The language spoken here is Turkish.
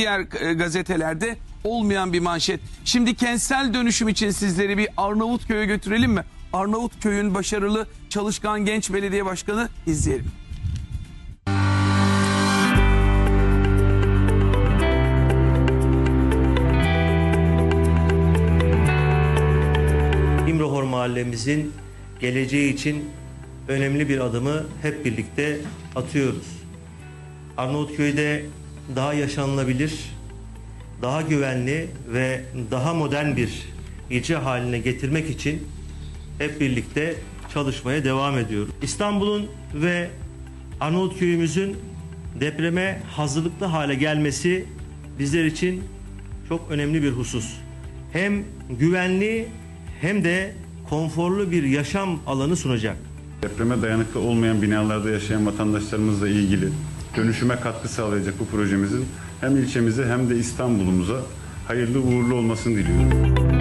diğer e, gazetelerde olmayan bir manşet. Şimdi kentsel dönüşüm için sizleri bir Arnavutköy'e götürelim mi? Arnavutköy'ün başarılı çalışkan genç belediye başkanı izleyelim. İmrahor mahallemizin geleceği için önemli bir adımı hep birlikte atıyoruz. Arnavutköy'de daha yaşanılabilir, daha güvenli ve daha modern bir ilçe haline getirmek için hep birlikte çalışmaya devam ediyoruz. İstanbul'un ve Arnavutköy'ümüzün depreme hazırlıklı hale gelmesi bizler için çok önemli bir husus. Hem güvenli hem de konforlu bir yaşam alanı sunacak. Depreme dayanıklı olmayan binalarda yaşayan vatandaşlarımızla ilgili dönüşüme katkı sağlayacak bu projemizin hem ilçemize hem de İstanbul'umuza hayırlı uğurlu olmasını diliyorum.